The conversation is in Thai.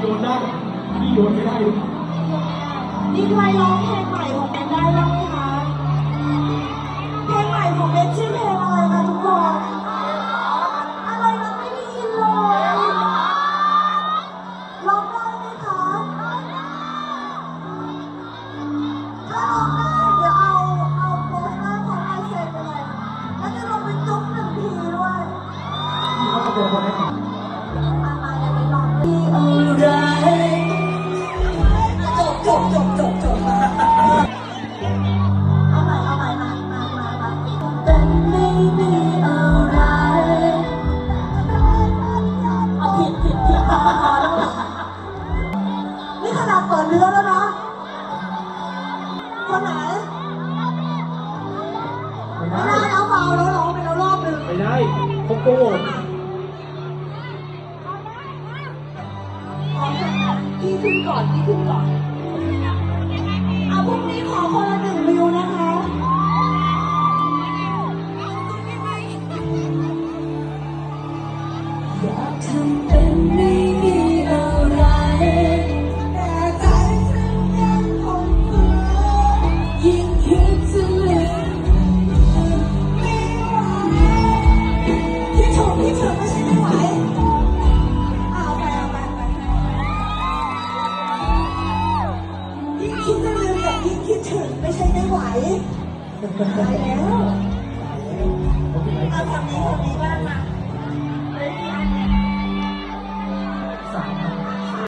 โยนได้พี่โยนไม่ได้นี่ใครร้องเพลงใหม่ของเบนได้บ้างไหมคะเพลงใหม่ของเบนชื่อเพลงอะไรคะทุกคนอะไรนะไม่ได้ยินเลยร้องได้ไหมคะถ้าร้องได้เดี๋ยวเอาเอาโปสเตอร์ของลายเซ็นไปเลยแล้วจะลงไปจุ๊บหนึ่งทีด้วยพี่เขาตะโกนคนนี้ม ขนาดเปิดเนื้อแล้วนะคนไหน ไม่ไม่ได้ ได้แล้วเบาแล้วร้องไปแล้วรอบหนึ่งไม่ได้เขาโกงพี่ขึ้นก่อนพี่ขึ้นก่อนเอาพรุ่งนี้ขอคนละหนึ่งวิวนะคะ อยากทำ ยิ่งคิดจะลืมกับยิ่งคิดถึงไม่ใช่ไม่ไหวตายแล้วเอาทำนี้คำนี้